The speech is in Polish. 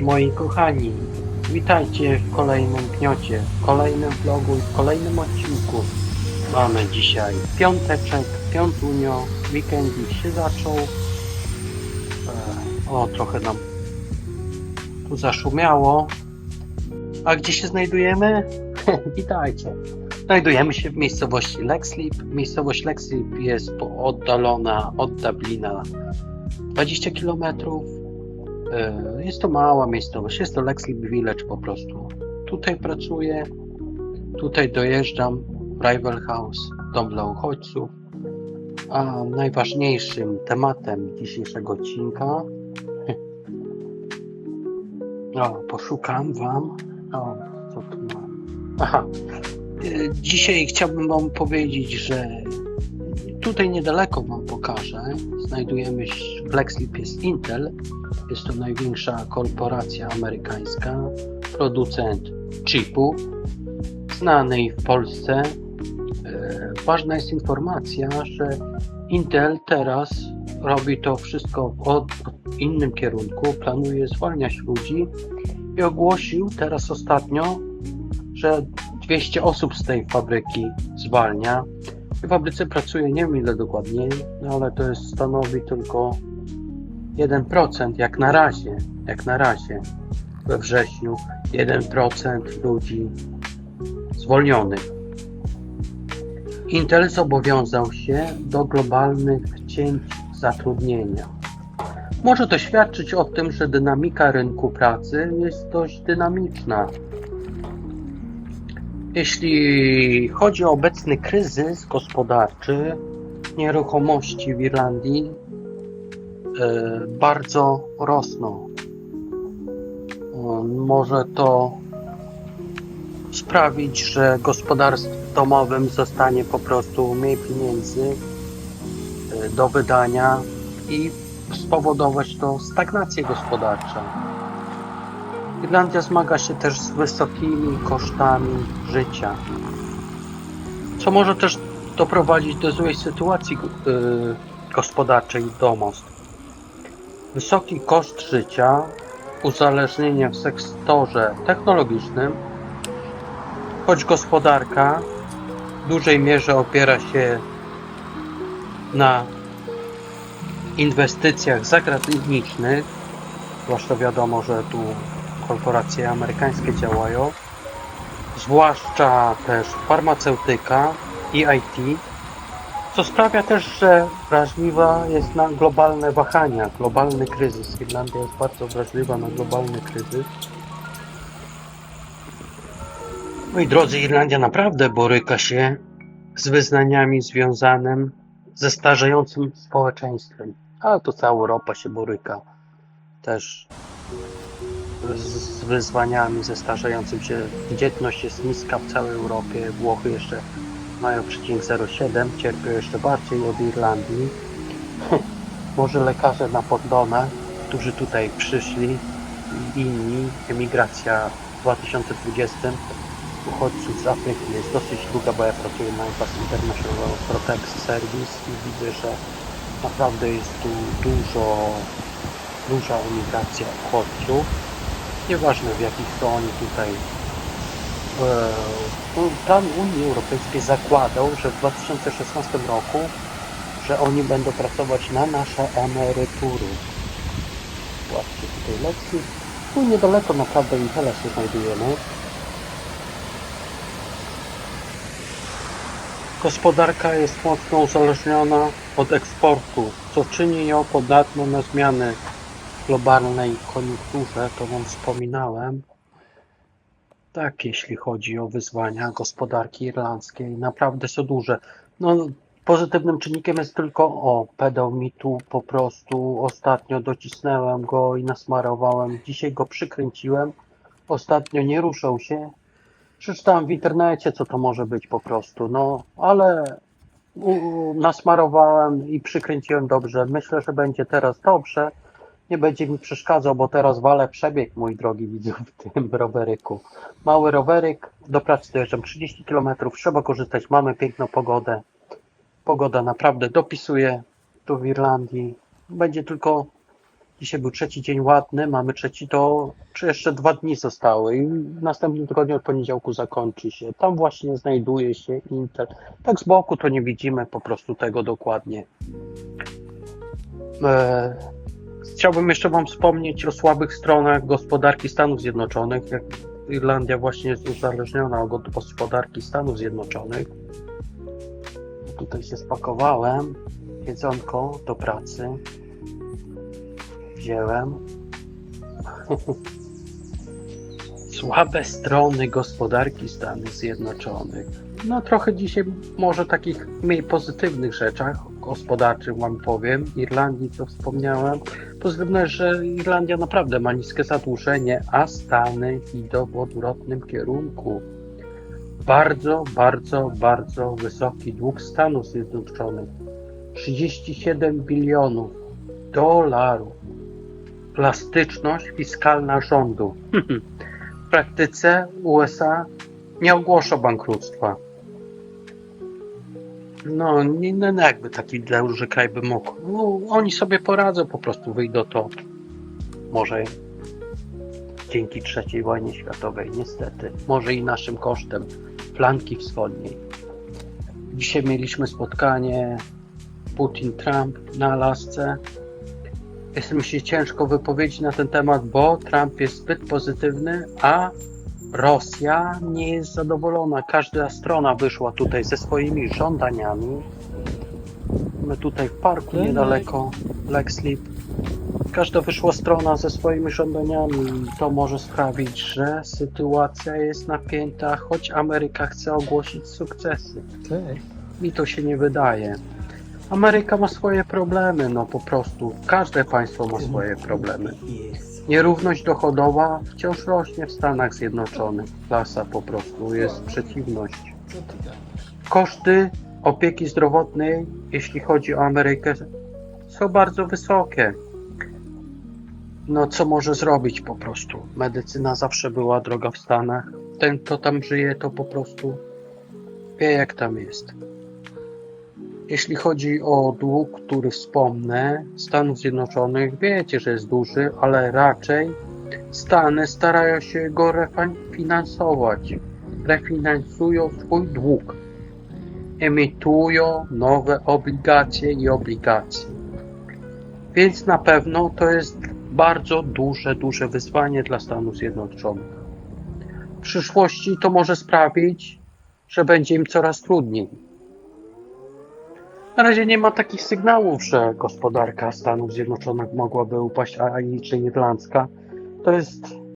Moi kochani, witajcie w kolejnym gniocie, w kolejnym vlogu i w kolejnym odcinku. Mamy dzisiaj piąteczek, piątunio, weekendzik się zaczął. E, O, trochę nam tu zaszumiało. A gdzie się znajdujemy? Witajcie. Znajdujemy się w miejscowości Lexlip. Miejscowość Lexlip jest oddalona od Dublina 20 km. E, Jest to mała miejscowość, jest to Lexlip Village po prostu. Tutaj pracuję, tutaj dojeżdżam Rival House, dom dla uchodźców. A najważniejszym tematem dzisiejszego odcinka o, poszukam wam. O, co tu mam? Aha. E, Dzisiaj chciałbym wam powiedzieć, że tutaj niedaleko wam pokażę. Znajdujemy się w Lexlip jest Intel. Jest to największa korporacja amerykańska, producent chipu, znanej w Polsce. E, Ważna jest informacja, że Intel teraz robi to wszystko w innym kierunku, planuje zwalniać ludzi i ogłosił teraz ostatnio, że 200 osób z tej fabryki zwalnia. W fabryce pracuje nie wiem ile dokładnie, no ale to jest stanowi tylko 1% jak na razie, jak na razie we wrześniu 1% ludzi zwolnionych. Intel zobowiązał się do globalnych cięć zatrudnienia. Może to świadczyć o tym, że dynamika rynku pracy jest dość dynamiczna. Jeśli chodzi o obecny kryzys gospodarczy, nieruchomości w Irlandii bardzo rosną. E, Może to sprawić, że gospodarstw domowym zostanie po prostu mniej pieniędzy e, do wydania i spowodować to stagnację gospodarczą. Irlandia zmaga się też z wysokimi kosztami życia, co może też doprowadzić do złej sytuacji gospodarczej domostw. Wysoki koszt życia, uzależnienie w sektorze technologicznym, choć gospodarka w dużej mierze opiera się na inwestycjach zagranicznych, zwłaszcza wiadomo, że tu korporacje amerykańskie działają, zwłaszcza też farmaceutyka i IT, co sprawia też, że wrażliwa jest na globalne wahania, globalny kryzys. Irlandia jest bardzo wrażliwa na globalny kryzys. Moi drodzy, Irlandia naprawdę boryka się z wyznaniami związanym ze starzejącym społeczeństwem. Ale to cała Europa się boryka też z wyzwaniami ze starzejącym się. Dzietność jest niska w całej Europie. Włochy jeszcze mają przecinek 0,7, cierpią jeszcze bardziej od Irlandii. Może lekarze na poddomę, którzy tutaj przyszli, inni, emigracja w 2020 uchodźców z Afryki jest dosyć długa, bo ja pracuję na Impact International Protect Service i widzę, że naprawdę jest tu dużo, duża emigracja uchodźców. Nieważne w jakich to oni tutaj plan Unii Europejskiej zakładał, że w 2016 roku, że oni będą pracować na nasze emerytury. Zobaczcie tutaj lekcji. Tu niedaleko naprawdę Intela się znajdujemy. Gospodarka jest mocno uzależniona od eksportu, co czyni ją podatną na zmiany w globalnej koniunkturze, to Wam wspominałem. Tak, jeśli chodzi o wyzwania gospodarki irlandzkiej, naprawdę są duże. No, pozytywnym czynnikiem jest tylko, o, pedał mi tu po prostu ostatnio docisnąłem go i nasmarowałem. Dzisiaj go przykręciłem. Ostatnio nie ruszał się. Przeczytałem w internecie, co to może być po prostu, no, ale u, u, nasmarowałem i przykręciłem dobrze. Myślę, że będzie teraz dobrze. Nie będzie mi przeszkadzał, bo teraz walę przebieg, mój drogi widzę, w tym roweryku. Mały roweryk, do pracy dojeżdżam 30 km, trzeba korzystać, mamy piękną pogodę. Pogoda naprawdę dopisuje tu w Irlandii. Będzie tylko Dzisiaj był trzeci dzień ładny, mamy trzeci to, czy jeszcze dwa dni zostały i w następnym tygodniu od poniedziałku zakończy się. Tam właśnie znajduje się Intel. Tak z boku to nie widzimy po prostu tego dokładnie. E, Chciałbym jeszcze Wam wspomnieć o słabych stronach gospodarki Stanów Zjednoczonych. Irlandia właśnie jest uzależniona od gospodarki Stanów Zjednoczonych. Tutaj się spakowałem. Jedzonko do pracy. Wziąłem. Słabe strony gospodarki Stanów Zjednoczonych. No trochę dzisiaj może takich mniej pozytywnych rzeczach gospodarczych wam powiem. Irlandii, co wspomniałem. Pozytywne, że Irlandia naprawdę ma niskie zadłużenie, a Stany idą w odwrotnym kierunku. Bardzo, bardzo, bardzo wysoki dług Stanów Zjednoczonych. 37 bilionów dolarów. Plastyczność fiskalna rządu. W praktyce USA nie ogłoszą bankructwa. No, nie, no no jakby taki duży kraj by mógł. No, oni sobie poradzą, po prostu wyjdą to. Może dzięki III wojnie światowej, niestety. Może i naszym kosztem flanki wschodniej. Dzisiaj mieliśmy spotkanie Putin-Trump na Alasce. Jest mi się ciężko wypowiedzieć na ten temat, bo Trump jest zbyt pozytywny, a Rosja nie jest zadowolona. Każda strona wyszła tutaj ze swoimi żądaniami. My tutaj w parku niedaleko Lexlip. Każda wyszła strona ze swoimi żądaniami to może sprawić, że sytuacja jest napięta, choć Ameryka chce ogłosić sukcesy. Mi to się nie wydaje. Ameryka ma swoje problemy, no po prostu. Każde państwo ma swoje problemy. Nierówność dochodowa wciąż rośnie w Stanach Zjednoczonych. Klasa po prostu jest przeciwność. Koszty opieki zdrowotnej, jeśli chodzi o Amerykę, są bardzo wysokie. No co może zrobić po prostu? Medycyna zawsze była droga w Stanach. Ten, kto tam żyje, to po prostu wie, jak tam jest. Jeśli chodzi o dług, który wspomnę, Stanów Zjednoczonych, wiecie, że jest duży, ale raczej Stany starają się go refinansować. Refinansują swój dług. Emitują nowe obligacje i obligacje. Więc na pewno to jest bardzo duże, duże wyzwanie dla Stanów Zjednoczonych. W przyszłości to może sprawić, że będzie im coraz trudniej. Na razie nie ma takich sygnałów, że gospodarka Stanów Zjednoczonych mogłaby upaść, a ani czy irlandzka. To jest